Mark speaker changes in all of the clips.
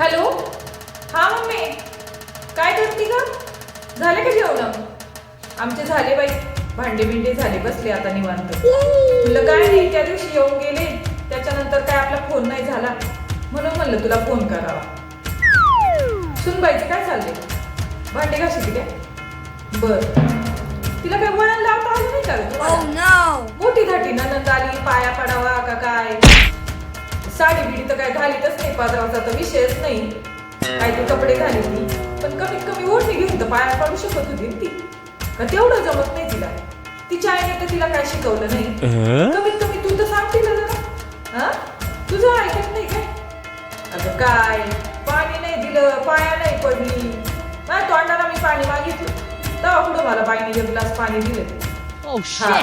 Speaker 1: Hello? हा mummy. काय करते का झाले का जेवण? आमचे झाले बाई. भांडे बिंडे झाले बसले आता निवांत. म्हणलं काय नाही त्या दिवशी येऊन गेले. त्याच्यानंतर काय आपला फोन नाही झाला. म्हणून म्हणलं तुला फोन करावा. सुनबाईचं काय चाललंय भांडे घाशी काय? बर. तिला काय वळण लावता आलं नाही का?
Speaker 2: Oh!
Speaker 1: मोठी धाटी नंद आली पाया पडावा. साडी बिडी तर काय घालीतच नाही पाजावाचा तर विषयच नाही. काय ते कपडे घालीत पण कमीत कमी ओढणी घेऊन तर पाया पडू शकत होती ती. का तेवढं जमत नाही तिला. तिच्या आईने तर तिला काय शिकवलं नाही. कमीत कमी तू तर सांगते ना जरा. हा तुझं ऐकत नाही काय? अगं काय? पाणी नाही दिलं पाया नाही पडली. नाही तोंडाला मी पाणी मागितलं. तेव्हा पुढं मला बाईने एक ग्लास पाणी दिलं?
Speaker 3: Oh
Speaker 1: हा.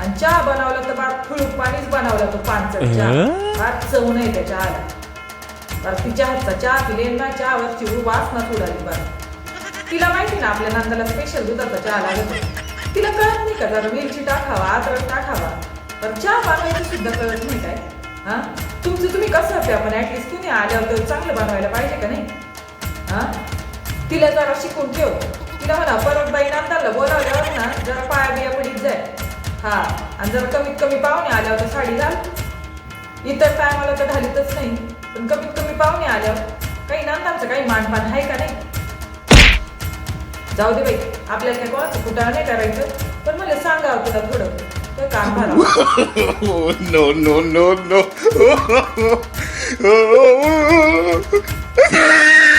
Speaker 1: आणि चहा बनवला तर बार फुळूक पाणीच बनवला तो पानचट चहा? फार चव नाही त्या चहाला बरं तिच्या हातचा चहा पिले ना चहावरची उड वासना उडाली बरं तिला माहिती ना आपल्या नांदाला स्पेशल दुधाचा चहा लागत. तिला कळत नाही का जरा वेलची टाकावा अद्रक टाकावा? तर चहा बनवायचं सुद्धा कळत नाही काय? हा? तुमचं तुम्ही कसं असते आपण ऍटलिस्ट तुम्ही आल्यावर तर चांगलं बनवायला पाहिजे का नाही? हा? तिला जरा शिकून ठेव. तिला म्हणा परत बाई नांदाला बोलावल्यावर हा. आणि जरा कमीत कमी पाहुणे आल्यावर तर साडी घाल. इतर टायमाला तर घालीतच नाही. पण कमीत कमी पाहुणे आल्यावर काही नांदांचं काही मानपान आहे का नाही? जाऊ दे बाई. आपल्याला काय कोणाचं कुटाळा नाही करायचं. पण मला सांगावं तुला थोडं. तर काम
Speaker 4: no no no no!